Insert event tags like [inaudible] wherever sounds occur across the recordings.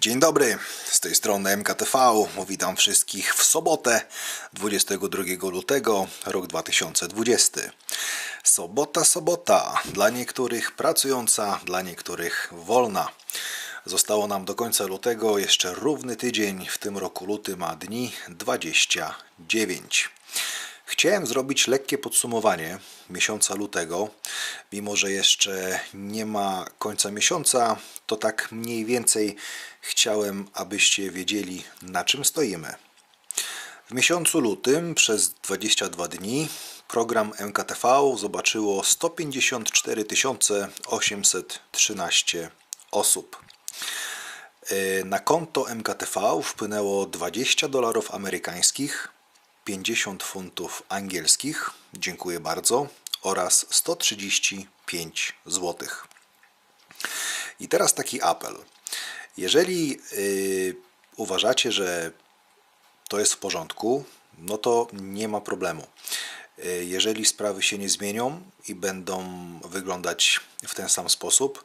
Dzień dobry, z tej strony MKTV. Witam wszystkich w sobotę 22 lutego, rok 2020. Sobota, sobota, dla niektórych pracująca, dla niektórych wolna. Zostało nam do końca lutego jeszcze równy tydzień, w tym roku luty ma dni 29. Chciałem zrobić lekkie podsumowanie miesiąca lutego. Mimo, że jeszcze nie ma końca miesiąca, to tak mniej więcej chciałem, abyście wiedzieli, na czym stoimy. W miesiącu lutym przez 22 dni program MKTV zobaczyło 154 813 osób. E, Na konto MKTV wpłynęło 20 dolarów amerykańskich, 50 funtów angielskich, dziękuję bardzo, oraz 135 zł. I teraz taki apel. Jeżeli yy, uważacie, że to jest w porządku, no to nie ma problemu. Yy, Jeżeli sprawy się nie zmienią i będą wyglądać w ten sam sposób,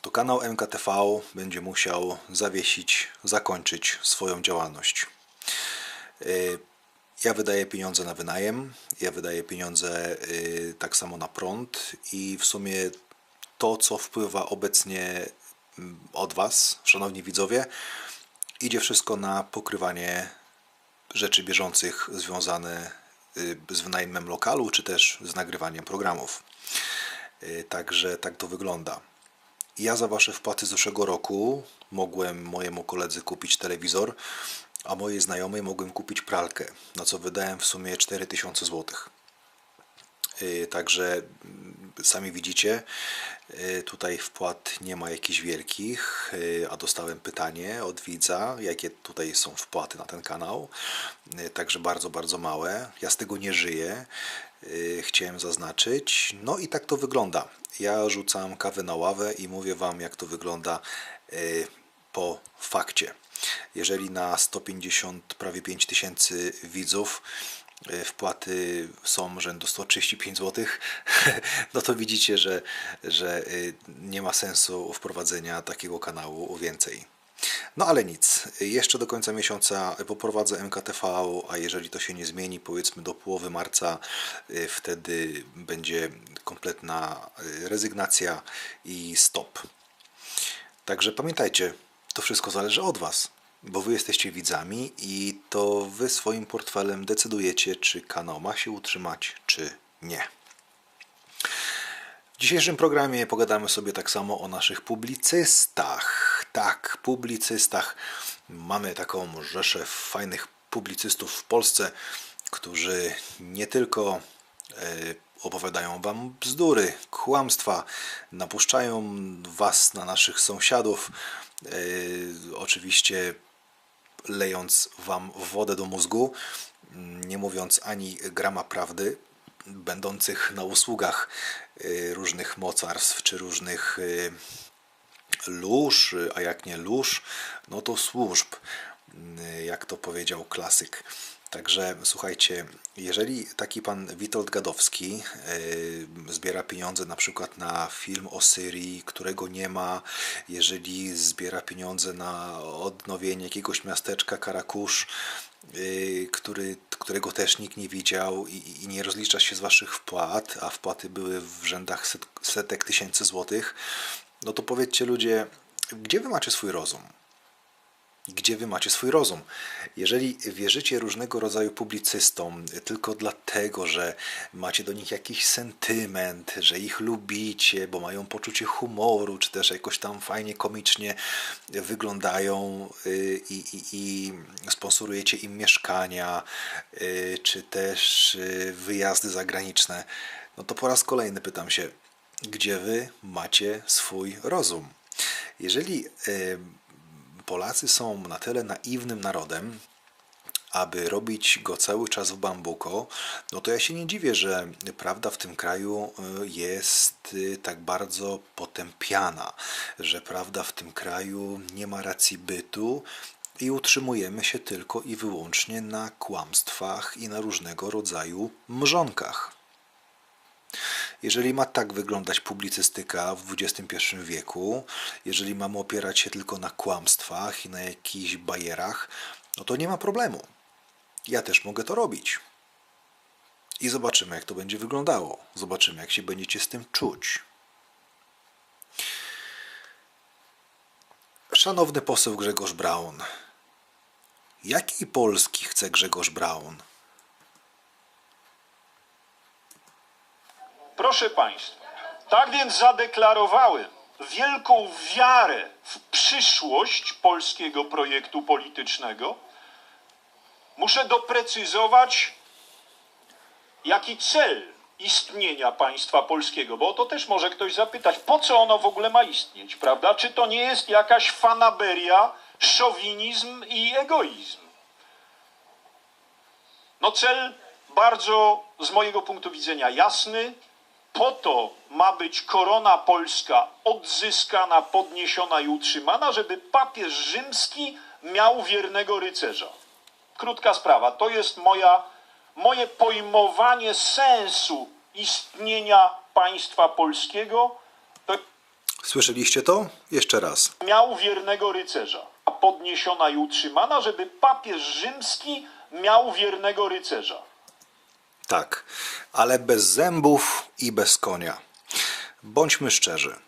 to kanał MKTV będzie musiał zawiesić, zakończyć swoją działalność. Yy, Ja wydaję pieniądze na wynajem, ja wydaję pieniądze yy, tak samo na prąd i w sumie to, co wpływa obecnie mm, od Was, szanowni widzowie, idzie wszystko na pokrywanie rzeczy bieżących związane y, z wynajmem lokalu, czy też z nagrywaniem programów. Y, Także tak to wygląda. Ja za Wasze wpłaty z zeszłego roku mogłem mojemu koledze kupić telewizor, a mojej znajomej mogłem kupić pralkę, na co wydałem w sumie 4000 zł. Y, Także mm, sami widzicie, y, tutaj wpłat nie ma jakichś wielkich, y, a dostałem pytanie od widza, jakie tutaj są wpłaty na ten kanał. Także bardzo, bardzo małe. Ja z tego nie żyję. Chciałem zaznaczyć. No i tak to wygląda. Ja rzucam kawę na ławę i mówię Wam, jak to wygląda po fakcie. Jeżeli na 150, prawie 5 tysięcy widzów y, wpłaty są rzędu 135 zł, [laughs] no to widzicie, że, że y, nie ma sensu wprowadzenia takiego kanału więcej. No ale nic, jeszcze do końca miesiąca poprowadzę MKTV, a jeżeli to się nie zmieni, powiedzmy do połowy marca, y, wtedy będzie kompletna rezygnacja i stop. Także pamiętajcie, to wszystko zależy od Was, bo Wy jesteście widzami i to Wy swoim portfelem decydujecie, czy kanał ma się utrzymać, czy nie. W dzisiejszym programie pogadamy sobie tak samo o naszych publicystach. Tak, publicystach. Mamy taką rzeszę fajnych publicystów w Polsce, którzy nie tylko e, opowiadają wam bzdury, kłamstwa, napuszczają was na naszych sąsiadów, e, oczywiście lejąc wam wodę do mózgu, nie mówiąc ani grama prawdy, będących na usługach y, różnych mocarstw czy różnych y, lóż, a jak nie lóż, no to służb, y, jak to powiedział klasyk. Także słuchajcie, jeżeli taki pan Witold Gadowski y, zbiera pieniądze na przykład na film o Syrii, którego nie ma, jeżeli zbiera pieniądze na odnowienie jakiegoś miasteczka Karakusz, y, który, którego też nikt nie widział i, i nie rozlicza się z waszych wpłat, a wpłaty były w rzędach set, setek tysięcy złotych, no to powiedzcie ludzie, gdzie wy macie swój rozum? Gdzie wy macie swój rozum? Jeżeli wierzycie różnego rodzaju publicystom tylko dlatego, że macie do nich jakiś sentyment, że ich lubicie, bo mają poczucie humoru, czy też jakoś tam fajnie, komicznie wyglądają y, i, i, i sponsorujecie im mieszkania, y, czy też y, wyjazdy zagraniczne, no to po raz kolejny pytam się, gdzie wy macie swój rozum? Jeżeli Polacy są na tyle naiwnym narodem, aby robić go cały czas w bambuko, no to ja się nie dziwię, że prawda w tym kraju y, jest y, tak bardzo potępiana, że prawda w tym kraju nie ma racji bytu i utrzymujemy się tylko i wyłącznie na kłamstwach i na różnego rodzaju mrzonkach. Jeżeli ma tak wyglądać publicystyka w XXI wieku, jeżeli mamy opierać się tylko na kłamstwach i na jakichś bajerach, no to nie ma problemu. Ja też mogę to robić. I zobaczymy, jak to będzie wyglądało. Zobaczymy, jak się będziecie z tym czuć. Szanowny poseł Grzegorz Braun. Jakiej Polski chce Grzegorz Braun? Proszę Państwa, tak więc zadeklarowałem wielką wiarę w przyszłość polskiego projektu politycznego. Muszę doprecyzować, jaki cel istnienia państwa polskiego, bo o to też może ktoś zapytać, po co ono w ogóle ma istnieć, prawda? Czy to nie jest jakaś fanaberia, szowinizm i egoizm? No cel bardzo z mojego punktu widzenia jasny. Po to ma być korona polska odzyskana, podniesiona i utrzymana, żeby papież rzymski miał wiernego rycerza. Krótka sprawa. To jest moja, moje pojmowanie sensu istnienia państwa polskiego. To Słyszeliście to? Jeszcze raz. miał wiernego rycerza. A podniesiona i utrzymana, żeby papież rzymski miał wiernego rycerza. Tak, ale bez zębów i bez konia. Bądźmy szczerzy.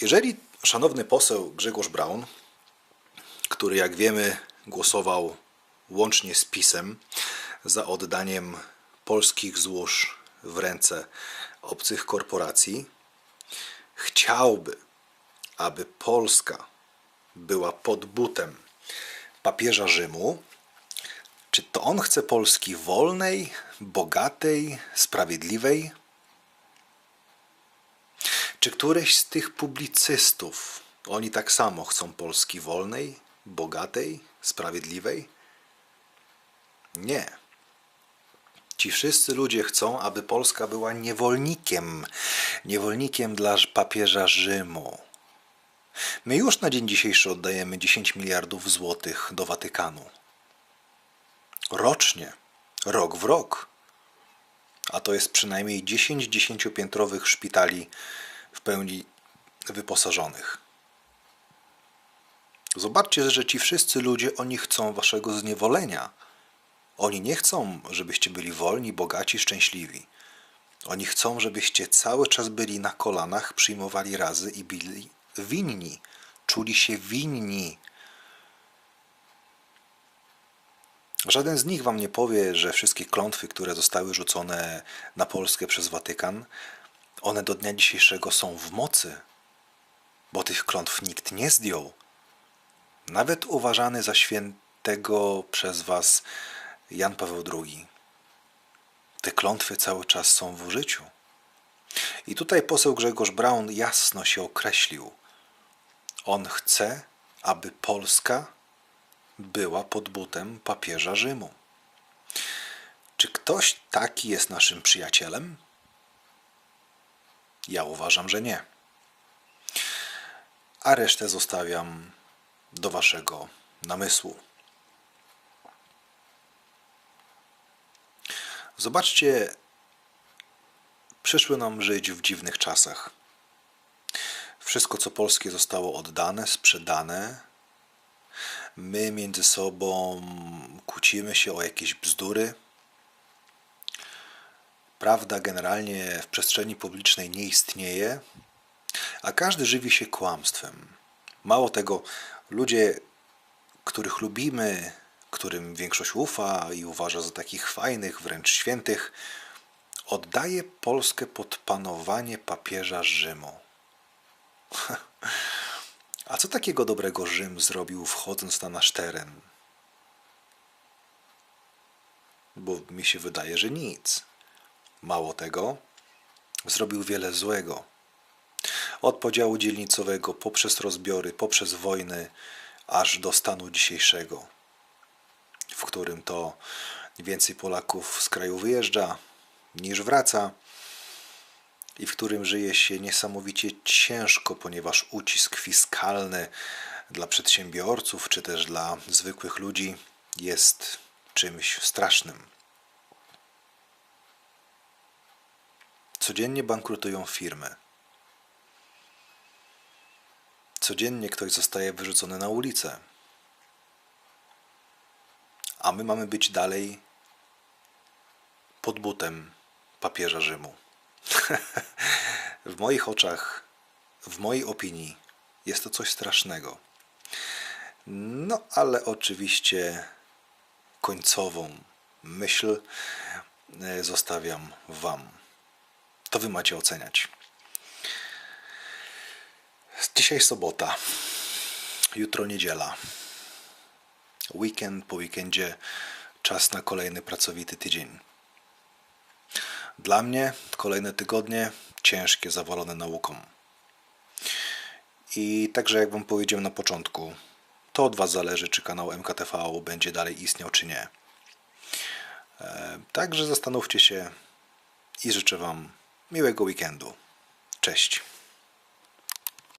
Jeżeli szanowny poseł Grzegorz Braun, który jak wiemy głosował łącznie z PiSem za oddaniem polskich złóż w ręce obcych korporacji, chciałby, aby Polska była pod butem papieża Rzymu, czy to on chce Polski wolnej, bogatej, sprawiedliwej? Czy któryś z tych publicystów, oni tak samo chcą Polski wolnej, bogatej, sprawiedliwej? Nie. Ci wszyscy ludzie chcą, aby Polska była niewolnikiem, niewolnikiem dla papieża Rzymu. My już na dzień dzisiejszy oddajemy 10 miliardów złotych do Watykanu rocznie, rok w rok. A to jest przynajmniej 10 dziesięciopiętrowych szpitali w pełni wyposażonych. Zobaczcie, że ci wszyscy ludzie, oni chcą waszego zniewolenia. Oni nie chcą, żebyście byli wolni, bogaci, szczęśliwi. Oni chcą, żebyście cały czas byli na kolanach, przyjmowali razy i byli winni, czuli się winni Żaden z nich wam nie powie, że wszystkie klątwy, które zostały rzucone na Polskę przez Watykan, one do dnia dzisiejszego są w mocy, bo tych klątw nikt nie zdjął. Nawet uważany za świętego przez was Jan Paweł II. Te klątwy cały czas są w użyciu. I tutaj poseł Grzegorz Braun jasno się określił. On chce, aby Polska była pod butem papieża Rzymu. Czy ktoś taki jest naszym przyjacielem? Ja uważam, że nie. A resztę zostawiam do Waszego namysłu. Zobaczcie, przyszły nam żyć w dziwnych czasach. Wszystko, co polskie, zostało oddane, sprzedane, my między sobą kłócimy się o jakieś bzdury. Prawda generalnie w przestrzeni publicznej nie istnieje, a każdy żywi się kłamstwem. Mało tego, ludzie, których lubimy, którym większość ufa i uważa za takich fajnych, wręcz świętych, oddaje Polskę pod panowanie papieża Rzymu. [laughs] A co takiego dobrego Rzym zrobił wchodząc na nasz teren? Bo mi się wydaje, że nic. Mało tego, zrobił wiele złego. Od podziału dzielnicowego, poprzez rozbiory, poprzez wojny, aż do stanu dzisiejszego, w którym to więcej Polaków z kraju wyjeżdża niż wraca i w którym żyje się niesamowicie ciężko, ponieważ ucisk fiskalny dla przedsiębiorców czy też dla zwykłych ludzi jest czymś strasznym. Codziennie bankrutują firmy. Codziennie ktoś zostaje wyrzucony na ulicę. A my mamy być dalej pod butem papieża Rzymu. [laughs] w moich oczach, w mojej opinii, jest to coś strasznego. No, ale oczywiście końcową myśl e, zostawiam Wam. To Wy macie oceniać. Dzisiaj sobota, jutro niedziela. Weekend po weekendzie, czas na kolejny pracowity tydzień. Dla mnie kolejne tygodnie ciężkie, zawalone nauką. I także jak Wam powiedziałem na początku, to od Was zależy, czy kanał MKTV będzie dalej istniał, czy nie. E, Także zastanówcie się i życzę Wam miłego weekendu. Cześć.